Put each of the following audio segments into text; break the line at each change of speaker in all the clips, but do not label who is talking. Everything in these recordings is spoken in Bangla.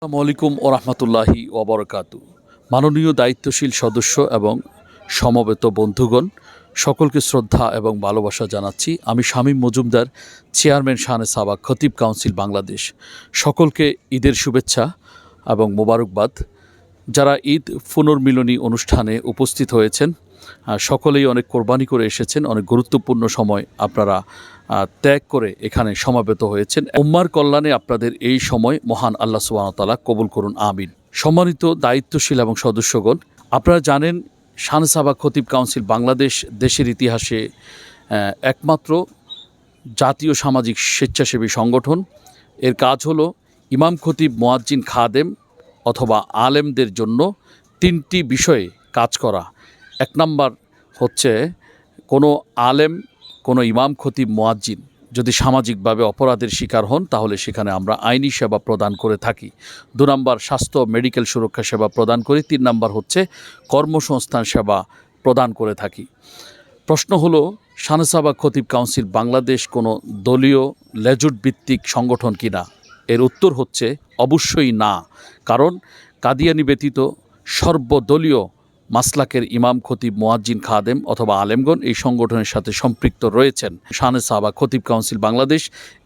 আসসালামু আলাইকুম ও রহমতুল্লাহি ওবরকাতু মাননীয় দায়িত্বশীল সদস্য এবং সমবেত বন্ধুগণ, সকলকে শ্রদ্ধা এবং ভালোবাসা জানাচ্ছি। আমি শামীম মজুমদার, চেয়ারম্যান শাহানে সাবাক খতিব কাউন্সিল বাংলাদেশ। সকলকে ঈদের শুভেচ্ছা এবং মোবারকবাদ। যারা ঈদ পুনর্মিলনী অনুষ্ঠানে উপস্থিত হয়েছেন সকলেই অনেক কোরবানি করে এসেছেন, অনেক গুরুত্বপূর্ণ সময় আপনারা ত্যাগ করে এখানে সমাবেত হয়েছেন। উম্মার কল্যাণে আপনাদের এই সময় মহান আল্লাহ সুবাহতালা কবুল করুন, আমিন। সম্মানিত দায়িত্বশীল এবং সদস্যগণ, আপনারা জানেন শানসাবা খতিব কাউন্সিল বাংলাদেশ দেশের ইতিহাসে একমাত্র জাতীয় সামাজিক স্বেচ্ছাসেবী সংগঠন। এর কাজ হলো ইমাম খতিব মোয়াজ্জিন খাদেম অথবা আলেমদের জন্য তিনটি বিষয়ে কাজ করা। এক নাম্বার হচ্ছে কোনো আলেম, কোনো ইমাম খতিব, মোয়াজ্জিন যদি সামাজিকভাবে অপরাধের শিকার হন, তাহলে সেখানে আমরা আইনি সেবা প্রদান করে থাকি। দু নম্বর, স্বাস্থ্য, মেডিকেল সুরক্ষা সেবা প্রদান করি। তিন নম্বর হচ্ছে কর্মসংস্থান সেবা প্রদান করে থাকি। প্রশ্ন হলো শানসাবা খতিব কাউন্সিল বাংলাদেশ কোনো দলীয় লেজুট ভিত্তিক সংগঠন কিনা এর উত্তর হচ্ছে, অবশ্যই না। কারণ কাদিয়ানি ব্যতীত সর্বদলীয় মাসলাকের ইমাম খতিব মোয়াজ্জিন খাদেম অথবা আলেমগণ এই সংগঠনের সাথে সম্পৃক্ত রয়েছেন। শানে সাবা খতিব কাউন্সিল বাংলাদেশ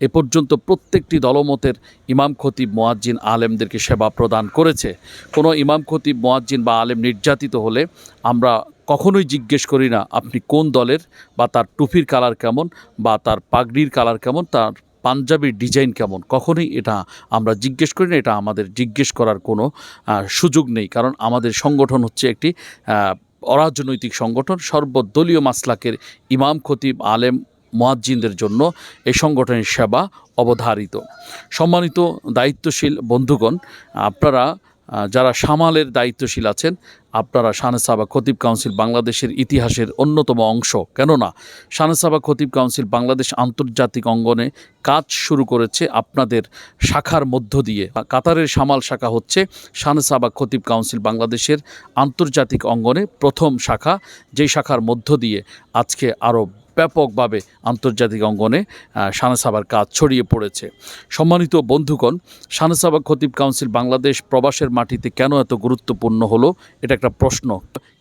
এ পর্যন্ত প্রত্যেকটি দলমতের ইমাম খতিব মোয়াজ্জিন আলেমদেরকে সেবা প্রদান করেছে। কোনো ইমাম খতিব মোয়াজ্জিন বা আলেম নির্যাতিত হলে আমরা কখনোই জিজ্ঞেস করি না, আপনি কোন দলের বা তার টুপির কালার কেমন বা তার পাগড়ির কালার কেমন, তার পাঞ্জাবির ডিজাইন কেমন? কখনোই এটা আমরা জিজ্ঞেস করি না, এটা আমাদের জিজ্ঞেস করার কোনো সুযোগ নেই। কারণ আমাদের সংগঠন হচ্ছে একটি অরাজনৈতিক সংগঠন, সর্বদলীয় মাসলাকের ইমাম, খতিব, আলেম, মোয়াজ্জিনদের জন্য এই সংগঠনের সেবা অবধারিত। সম্মানিত দায়িত্বশীল বন্ধুগণ, আপনারা যারা সামালের দায়িত্বশীল আছেন আপনারা শানেসাবা খতিব কাউন্সিল বাংলাদেশের ইতিহাসের অন্যতম অংশ। কেননা শানেসাবা খতিব কাউন্সিল বাংলাদেশ আন্তর্জাতিক অঙ্গনে কাজ শুরু করেছে আপনাদের শাখার মধ্য দিয়ে। কাতারের সামাল শাখা হচ্ছে শানেসাবা খতিব কাউন্সিল বাংলাদেশের আন্তর্জাতিক অঙ্গনে প্রথম শাখা যেই শাখার মধ্য দিয়ে আজকে আরও ব্যাপকভাবে আন্তর্জাতিক অঙ্গনে আহ, শানেসাবার কাজ ছড়িয়ে পড়েছে। সম্মানিত বন্ধুগণ শানেসাবা খতিব কাউন্সিল বাংলাদেশ প্রবাসের মাটিতে কেন এত গুরুত্বপূর্ণ হলো এটা একটা প্রশ্ন।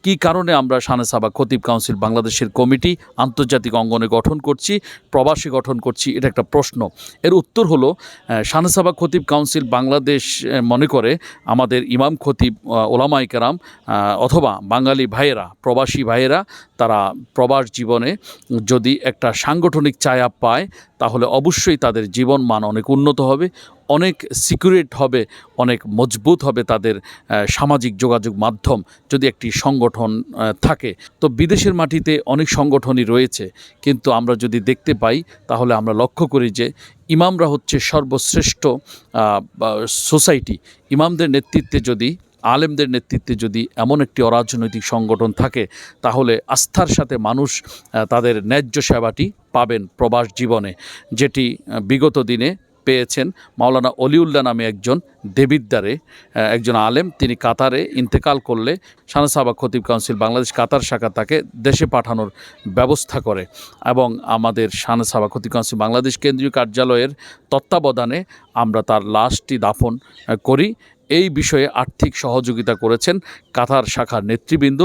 কী কারণে আমরা শানেসাবা খতিব কাউন্সিল বাংলাদেশের কমিটি আন্তর্জাতিক অঙ্গনে গঠন করছি প্রবাসী গঠন করছি এটা একটা প্রশ্ন। এর উত্তর হলো আহ, শানেসাবা খতিব কাউন্সিল বাংলাদেশ মনে করে আমাদের ইমাম খতিব ওলামাই কেরাম অথবা বাঙালি ভাইয়েরা প্রবাসী ভাইয়েরা তারা প্রবাস জীবনে যদি একটা সাংগঠনিক চায়া পায় তাহলে অবশ্যই তাদের জীবন মান অনেক উন্নত হবে, অনেক সিকিউরেট হবে, অনেক মজবুত হবে তাদের সামাজিক যোগাযোগ মাধ্যম যদি একটি সংগঠন থাকে। তো বিদেশের মাটিতে অনেক সংগঠনই রয়েছে, কিন্তু আমরা যদি দেখতে পাই, তাহলে আমরা লক্ষ্য করি যে ইমামরা হচ্ছে সর্বশ্রেষ্ঠ সোসাইটি ইমামদের নেতৃত্বে যদি আলেমদের নেতৃত্বে যদি এমন একটি অরাজনৈতিক সংগঠন থাকে, তাহলে আস্থার সাথে মানুষ তাদের ন্যায্য সেবাটি পাবেন প্রবাস জীবনে। যেটি বিগত দিনে পেয়েছেন মাওলানা অলিউল্লাহ নামে একজন দেবিদ্দারে একজন আলেম। তিনি কাতারে ইন্তেকাল করলে সানাসাবা খতিব কাউন্সিল বাংলাদেশ কাতার শাখা তাকে দেশে পাঠানোর ব্যবস্থা করে এবং আমাদের সানাসাবা খতিব কাউন্সিল বাংলাদেশ কেন্দ্রীয় কার্যালয়ের তত্ত্বাবধানে আমরা তার লাশটি দাফন করি এই বিষয়ে আর্থিক সহযোগিতা করেছেন কাতার শাখার নেতৃবৃন্দ।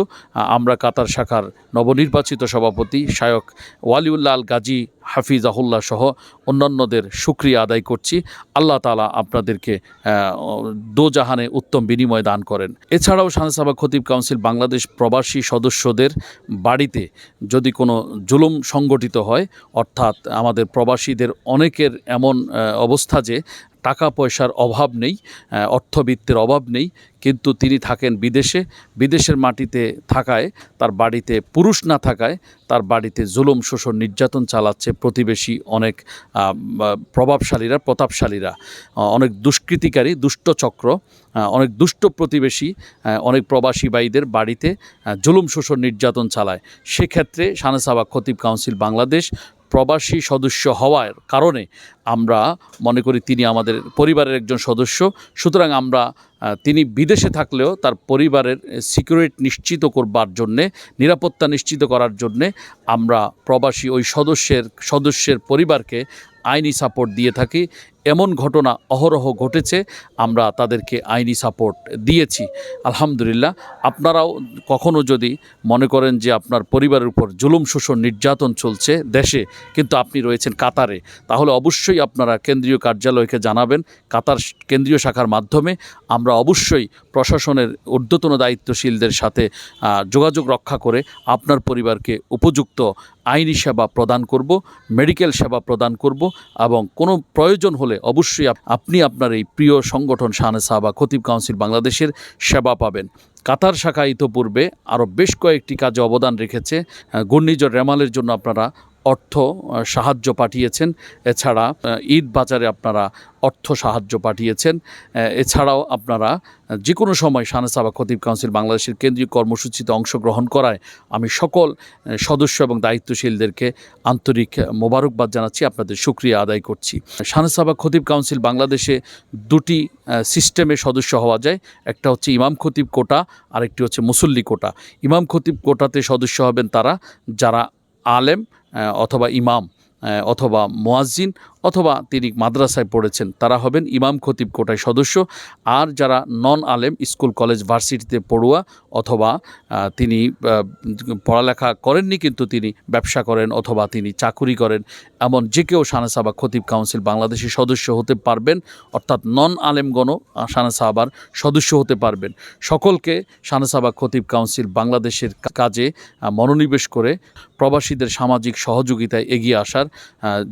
আমরা কাতার শাখার নবনির্বাচিত সভাপতি শায়ক ওয়ালিউল্লাহ আল গাজী হাফিজাহুল্লাহ সহ অন্যান্যদের সুক্রিয়া আদায় করছি। আল্লাহ তালা আপনাদেরকে দোজাহানে উত্তম বিনিময় দান করেন। এছাড়াও সানসাবা খতিব কাউন্সিল বাংলাদেশ প্রবাসী সদস্যদের বাড়িতে যদি কোনো জুলুম সংগঠিত হয়, অর্থাৎ আমাদের প্রবাসীদের অনেকের এমন অবস্থা যে টাকা পয়সার অভাব নেই অর্থবিত্তের অভাব নেই, কিন্তু তিনি থাকেন বিদেশে। বিদেশের মাটিতে থাকায়, তার বাড়িতে পুরুষ না থাকায়, তার বাড়িতে জুলুম, শোষণ, নির্যাতন চালাচ্ছে প্রতিবেশী অনেক প্রভাবশালীরা, প্রতাপশালীরা। অনেক দুষ্কৃতিকারী দুষ্ট চক্র অনেক দুষ্ট প্রতিবেশী অনেক প্রবাসী ভাইদের বাড়িতে জুলুম, শোষণ, নির্যাতন চালায়। সেক্ষেত্রে সানেসাবা খতিব কাউন্সিল বাংলাদেশ প্রবাসী সদস্য হওয়ার কারণে আমরা মনে করি তিনি আমাদের পরিবারের একজন সদস্য। সুতরাং আমরা তিনি বিদেশে থাকলেও তার পরিবারের সিকিউরিট নিশ্চিত করবার জন্যে, নিরাপত্তা নিশ্চিত করার জন্যে আমরা প্রবাসী ওই সদস্যের সদস্যের পরিবারকে আইনি সাপোর্ট দিয়ে থাকি। এমন ঘটনা অহরহ ঘটেছে, আমরা তাদেরকে আইনি সাপোর্ট দিয়েছি। আলহামদুলিল্লাহ, আপনারাও কখনো যদি মনে করেন যে আপনার পরিবারের উপর জুলুম, শোষণ, নির্যাতন চলছে দেশে, কিন্তু আপনি রয়েছেন কাতারে, তাহলে অবশ্যই আপনারা কেন্দ্রীয় কার্যালয়কে জানাবেন, কাতার কেন্দ্রীয় শাখার মাধ্যমে। আমরা অবশ্যই প্রশাসনের ঊর্ধ্বতন দায়িত্বশীলদের সাথে যোগাযোগ রক্ষা করে আপনার পরিবারকে উপযুক্ত আইনি সেবা প্রদান করব, মেডিকেল সেবা প্রদান করব এবং কোনো প্রয়োজন হলে অবশ্যই আপনি আপনার এই প্রিয় সংগঠন শাহানে সাহাবা খতিব কাউন্সিল বাংলাদেশের সেবা পাবেন। কাতার শাখা ইতোপূর্বে আরও বেশ কয়েকটি কাজে অবদান রেখেছে ঘূর্ণিঝড় রেমালের জন্য আপনারা অর্থ সাহায্য পাঠিয়েছেন। এছাড়া ঈদ বাজারে আপনারা অর্থ সাহায্য পাঠিয়েছেন। এছাড়াও আপনারা যে কোনো সময় সানেসাবা খতিব কাউন্সিল বাংলাদেশের কেন্দ্রীয় কর্মসূচিতে অংশগ্রহণ করায় আমি সকল সদস্য এবং দায়িত্বশীলদেরকে আন্তরিক মোবারকবাদ জানাচ্ছি। আপনাদের সুক্রিয়া আদায় করছি। সানেসাবা খতিব কাউন্সিল বাংলাদেশে দুটি সিস্টেমে সদস্য হওয়া যায়। একটা হচ্ছে ইমাম খতিব কোটা, আরেকটি হচ্ছে মুসল্লি কোটা। ইমাম খতিব কোটাতে সদস্য হবেন তারা, যারা আলেম অথবা ইমাম অথবা মোয়াজ্জিন অথবা তিনি মাদ্রাসায় পড়েছেন, তারা হবেন ইমাম খতিব কোটায় সদস্য। আর যারা নন আলেম স্কুল, কলেজ, ভার্সিটিতে পড়ুয়া অথবা তিনি পড়ালেখা করেননি কিন্তু তিনি ব্যবসা করেন অথবা তিনি চাকুরি করেন, এমন যে কেউ সানেসাবা খতিব কাউন্সিল বাংলাদেশের সদস্য হতে পারবেন, অর্থাৎ নন আলেমগণও সানেসাবার সদস্য হতে পারবেন। সকলকে সানেসাবা খতিব কাউন্সিল বাংলাদেশের কাজে মনোনিবেশ করে প্রবাসীদের সামাজিক সহযোগিতায় এগিয়ে আসার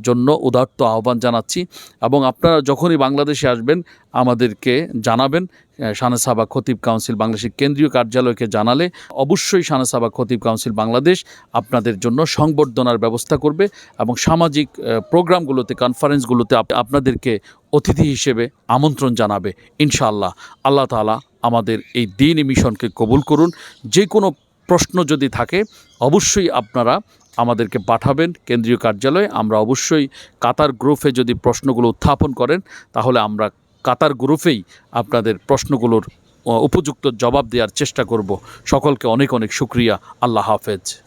জন্য উদার্ত আহ্বান জানাচ্ছি এবং আপনারা যখনই বাংলাদেশে আসবেন, আমাদেরকে জানাবেন। সানেসাবা খতিব কাউন্সিল বাংলাদেশের কেন্দ্রীয় কার্যালয়কে জানালে অবশ্যই সানেসাবা খতিব কাউন্সিল বাংলাদেশ আপনাদের জন্য সংবর্ধনার ব্যবস্থা করবে এবং সামাজিক প্রোগ্রামগুলোতে, কনফারেন্সগুলোতে আপ- আপনাদেরকে অতিথি হিসেবে আমন্ত্রণ জানাবে, ইনশাআল্লাহ। আল্লাহ তাআলা আমাদের এই দিন মিশনকে কবুল করুন। যে কোনো প্রশ্ন যদি থাকে, অবশ্যই আপনারা আমাদেরকে পাঠাবেন কেন্দ্রীয় কার্যালয়ে। আমরা অবশ্যই কাতার গ্রুপে যদি প্রশ্নগুলো উত্থাপন করেন, তাহলে আমরা কাতার গ্রুপেই আপনাদের প্রশ্নগুলোর উপযুক্ত জবাব দেওয়ার চেষ্টা করব। সকলকে অনেক অনেক শুক্রিয়া। আল্লাহ হাফেজ।